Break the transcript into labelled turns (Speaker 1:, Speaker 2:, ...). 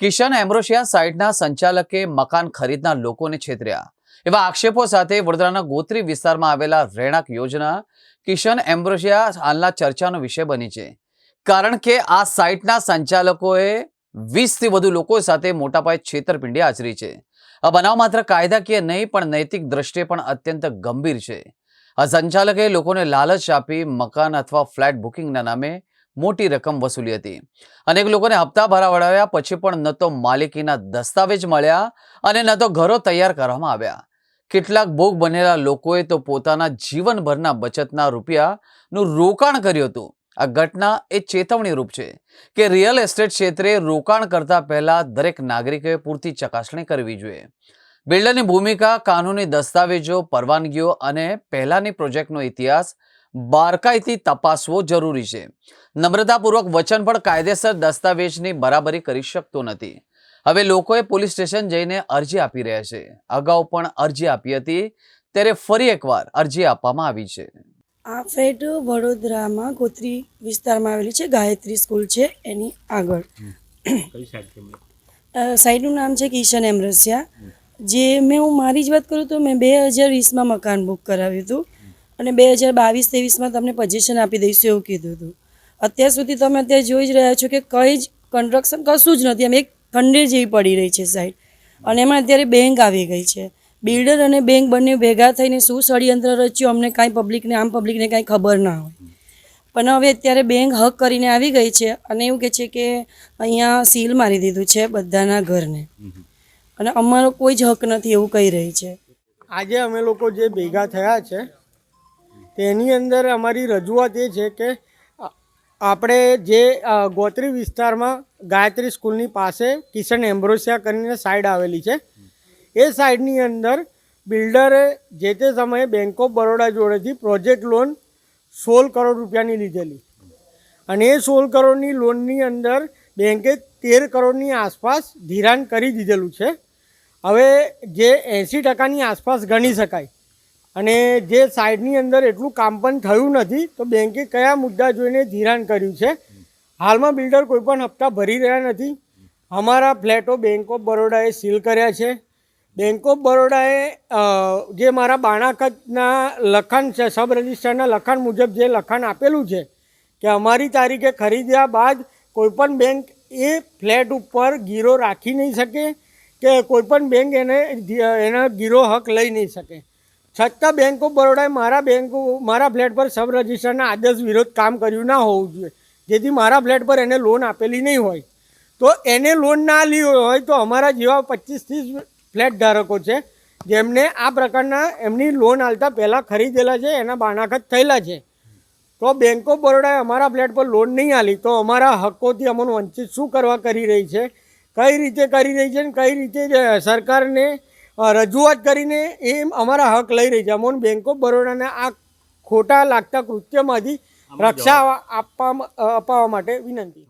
Speaker 1: કિશન એમ્બ્રોશિયા સાઇટના સંચાલકે મકાન ખરીદનાર લોકોને છેતર્યા. એવા આક્ષેપો સાથે વડોદરાના ગોત્રી વિસ્તારમાં આવેલા રહેણાંક યોજના કિશન એમ્બ્રોશિયા હાલના ચર્ચાનો વિષય બની છે. કારણ કે આ સાઇટના સંચાલકોએ વીસથી વધુ લોકો સાથે મોટા પાયે છેતરપિંડી આચરી છે. આ બનાવ માત્ર કાયદાકીય નહીં, પણ નૈતિક દ્રષ્ટિએ પણ અત્યંત ગંભીર છે. આ સંચાલકે લોકોને લાલચ આપી મકાન અથવા ફ્લેટ બુકિંગના નામે મોટી રકમ વસૂલી હતી. અનેક લોકોને હપ્તા ભરાવડાવ્યા પછી પણ ન તો માલિકીના દસ્તાવેજ મળ્યા અને ન તો ઘરો તૈયાર કરવામાં આવ્યા. કેટલાક ભોગ બનેલા લોકોએ તો પોતાના જીવનભરના બચતના રૂપિયાનું રોકાણ કર્યું હતું. આ ઘટના એ ચેતવણી રૂપ છે કે રિયલ એસ્ટેટ ક્ષેત્રે રોકાણ કરતા પહેલા દરેક નાગરિકોએ પૂરતી ચકાસણી કરવી જોઈએ. બિલ્ડરની ભૂમિકા, કાનૂની દસ્તાવેજો, પરવાનગીઓ અને પહેલાની પ્રોજેક્ટનો ઇતિહાસ બારકાઈથી તપાસવો જરૂરી છે. નમ્રતાપૂર્વક વચન પણ કાયદેસર દસ્તાવેજની બરાબરી કરી શકતો નથી. હવે લોકોએ પોલીસ સ્ટેશન જઈને અરજી આપી રહ્યા છે. અગાઉ પણ અરજી આપી હતી ત્યારે ફરી એકવાર અરજી આપવામાં આવી છે.
Speaker 2: આ ફ્લેટ વડોદરામાં ગોત્રી વિસ્તારમાં આવેલી છે ગાયત્રી સ્કૂલ છે એની આગળ. સાઈડનું નામ છે કિશન એમરસિયા જે મેં હું મારી જ વાત કરું તો મેં બે હજાર વીસમાં મકાન બુક કરાવ્યું હતું. અને બે હજાર બાવીસ ત્રેવીસમાં તમને પોઝિશન આપી દઈશું એવું કીધું હતું. અત્યાર સુધી તમે અત્યારે જોઈ જ રહ્યા છો કે કંઈ જ કન્સ્ટ્રક્શન કશું જ નથી. એમ એક ખંડેર જેવી પડી રહી છે સાઈડ અને એમાં અત્યારે બેંક આવી ગઈ છે. બિલ્ડર અને બેંક બંને ભેગા થઈને શું ષડયંત્ર રચ્યું અમને કાંઈ પબ્લિકને આમ પબ્લિકને કાંઈ ખબર ના હોય. પણ હવે અત્યારે બેંક હક કરીને આવી ગઈ છે અને એવું કહે છે કે અહીંયા સીલ મારી દીધું છે બધાના ઘરને. અને અમારો કોઈ જ હક નથી એવું કહી રહી છે.
Speaker 3: આજે અમે લોકો જે ભેગા થયા છે તેની અંદર અમારી રજૂઆત એ છે કે આપણે જે ગોત્રી વિસ્તારમાં ગાયત્રી સ્કૂલની પાસે કિશન એમ્બ્રોસિયા કરીને સાઈડ આવેલી છે. એ સાઈડની અંદર બિલ્ડરે જે તે સમયે બેંક ઓફ બરોડા જોડેથી પ્રોજેક્ટ લોન સોળ કરોડ રૂપિયાની લીધેલી. અને એ સોળ કરોડની લોનની અંદર બેંકે તેર કરોડની આસપાસ ધિરાણ કરી દીધેલું છે. હવે જે એંસી ટકાની આસપાસ ગણી શકાય. અને જે સાઈડની અંદર એટલું કામ પણ થયું નથી, તો બેંકે કયા મુદ્દા જોઈને ધિરાણ કર્યું છે? હાલમાં બિલ્ડર કોઈ પણ હપ્તા ભરી રહ્યા નથી. અમારા ફ્લેટો બેંક ઓફ બરોડાએ સીલ કર્યા છે. બેંક ઓફ બરોડાએ જે મારા બાણાકતના લખાણ છે, સબ રજિસ્ટરના લખાણ મુજબ જે લખાણ આપેલું છે કે અમારી તારીખે ખરીદ્યા બાદ કોઈપણ બેંક એ ફ્લેટ ઉપર ગીરો રાખી નહીં શકે કે કોઈપણ બેંક એને, એના ગીરો હક લઈ નહીં શકે. છતાં બેંક ઓફ બરોડાએ મારા બેંક મારા ફ્લેટ પર સબ રજિસ્ટરના આદેશ વિરોધ કામ કર્યું ના હોવું જોઈએ. જેથી મારા ફ્લેટ પર એને લોન આપેલી નહીં હોય. તો એને લોન ના લી હોય તો અમારા જેવા પચીસ ત્રીસ ફ્લેટ ધારકો છે, જેમને આ પ્રકારના એમની લોન આલતા પહેલાં ખરીદેલા છે, એના બાણાખત થયેલા છે. તો બેંક ઓફ બરોડાએ અમારા ફ્લેટ પર લોન નહીં આલી તો અમારા હકોથી અમને વંચિત શું કરવા કરી રહી છે? કઈ રીતે કરી રહી છે ને કઈ રીતે સરકારને રજૂઆત કરીને એ અમારા હક લઈ રહી છે. અમોન બેંક ઓફ બરોડાના આ ખોટા લાગતા કૃત્યમાંથી રક્ષા આપવા અપાવવા માટે વિનંતી.